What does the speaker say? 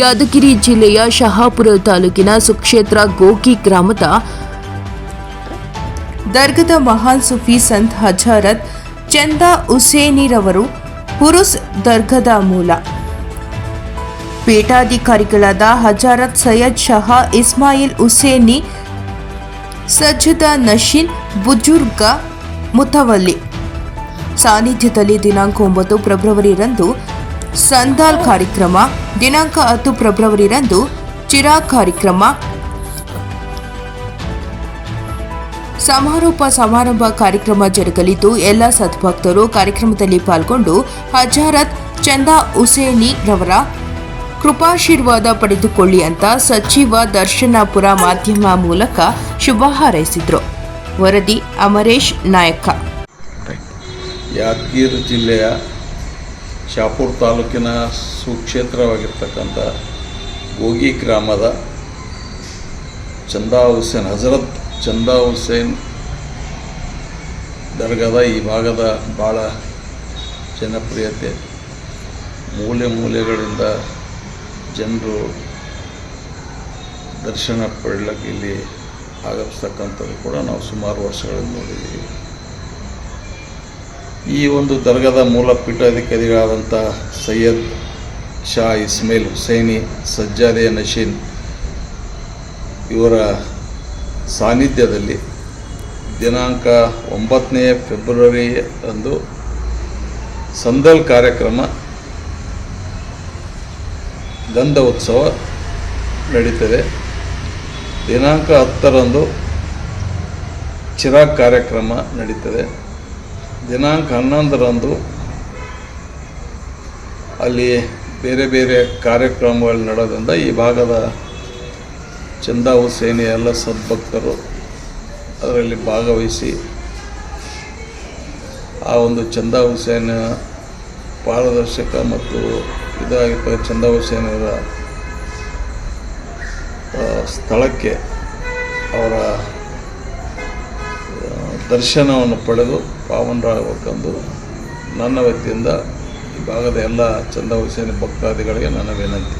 ಯಾದಗಿರಿ ಜಿಲ್ಲೆಯ ಶಹಾಪುರ ತಾಲೂಕಿನ ಸುಕ್ಷೇತ್ರ ಗೋಕಿ ಗ್ರಾಮದ ದರ್ಗದ ಮಹಾನ್ ಸುಫಿ ಸಂತ್ ಹಜರತ್ ಚಂದಾ ಹುಸೇನಿರವರು ಹುರುಸ್ ದರ್ಗದ ಮೂಲ. ಪೀಠಾಧಿಕಾರಿಗಳಾದ ಹಜಾರತ್ ಸೈಯದ್ ಶಹಾ ಇಸ್ಮಾಯಿಲ್ ಹುಸೇನಿ, ಸಜ್ಜದ ನಶೀನ್ ಬುಜುರ್ಗ ಮುತವಲ್ಲಿ. ಸಾನ್ನಿಧ್ಯದಲ್ಲಿ ದಿನಾಂಕ ಒಂಬತ್ತು ಫೆಬ್ರವರಿರಂದು ಸಂದಾಲ್ ಕಾರ್ಯಕ್ರಮ, ದಿನಾಂಕ ಹತ್ತು ಫೆಬ್ರವರಿರಂದು ಚಿರಾಗ್ ಕಾರ್ಯಕ್ರಮ. ಸಮಾರೋಪ ಸಮಾರಂಭ ಕಾರ್ಯಕ್ರಮ ಜರುಗಲಿದ್ದು ಎಲ್ಲ ಸದ್ಭಕ್ತರು ಕಾರ್ಯಕ್ರಮದಲ್ಲಿ ಪಾಲ್ಗೊಂಡು ಹಜಾರತ್ ಚಂದಾ ಹುಸೇನಿ ರವರ ಕೃಪಾಶೀರ್ವಾದ ಪಡೆದುಕೊಳ್ಳಿ ಅಂತ ಸಚಿವ ದರ್ಶನಾಪುರ ಮಾಧ್ಯಮ ಮೂಲಕ ಶುಭ ಹಾರೈಸಿದರು. ವರದಿ ಅಮರೇಶ್ ನಾಯಕ. ಯಾದಗಿರಿ ಜಿಲ್ಲೆಯ ಶಾಪುರ್ ತಾಲೂಕಿನ ಸುಕ್ಷೇತ್ರವಾಗಿರ್ತಕ್ಕಂಥ ಗೋಗಿ ಗ್ರಾಮದ ಚಂದಾ ಹುಸೇನ್, ಹಜರತ್ ಚಂದಾ ಹುಸೇನ್ ದರ್ಗಾದ ಈ ಭಾಗದ ಭಾಳ ಜನಪ್ರಿಯತೆ. ಮೂಲೆ ಮೂಲೆಗಳಿಂದ ಜನರು ದರ್ಶನ ಪಡಲಿಕ್ಕೆ ಇಲ್ಲಿ ಆಗಮಿಸ್ತಕ್ಕಂಥದ್ದು ಕೂಡ ನಾವು ಸುಮಾರು ವರ್ಷಗಳನ್ನು ನೋಡಿದ್ದೀವಿ. ಈ ಒಂದು ದರ್ಗಾದ ಮೂಲ ಪೀಠಾಧಿಕಾರಿಗಳಾದಂಥ ಸೈಯದ್ ಶಾ ಇಸ್ಮೇಲ್ ಹುಸೈನಿ, ಸಜ್ಜಾದೆ ನಶೀನ್ ಇವರ ಸಾನ್ನಿಧ್ಯದಲ್ಲಿ ದಿನಾಂಕ ಒಂಬತ್ತನೇ ಫೆಬ್ರವರಿ ಅಂದು ಸಂದಲ್ ಕಾರ್ಯಕ್ರಮ, ಗಂಧ ಉತ್ಸವ ನಡೀತದೆ. ದಿನಾಂಕ ಹತ್ತರಂದು ಚಿರಾಗ್ ಕಾರ್ಯಕ್ರಮ ನಡೀತದೆ. ದಿನಾಂಕ ಹನ್ನೊಂದರಂದು ಅಲ್ಲಿ ಬೇರೆ ಬೇರೆ ಕಾರ್ಯಕ್ರಮಗಳು ನಡೆಯೋದ್ರಿಂದ ಈ ಭಾಗದ ಚಂದಾ ಹುಸೇನಿ ಎಲ್ಲ ಸದ್ಭಕ್ತರು ಅದರಲ್ಲಿ ಭಾಗವಹಿಸಿ ಆ ಒಂದು ಚಂದಾ ಹುಸೇನ ಪಾರದರ್ಶಕ ಮತ್ತು ಇದಾಗಿದ್ದ ಚಂದಾ ಹುಸೇನರ ಸ್ಥಳಕ್ಕೆ ಅವರ ದರ್ಶನವನ್ನು ಪಡೆದು ಪಾವನರಾಗಬೇಕೆಂದು ನನ್ನ ವ್ಯಕ್ತಿಯಿಂದ ಈ ಭಾಗದ ಎಲ್ಲ ಚಂದ ಹುಸೇನಿ ಭಕ್ತಾದಿಗಳಿಗೆ ನನ್ನ ವಿನಂತಿ.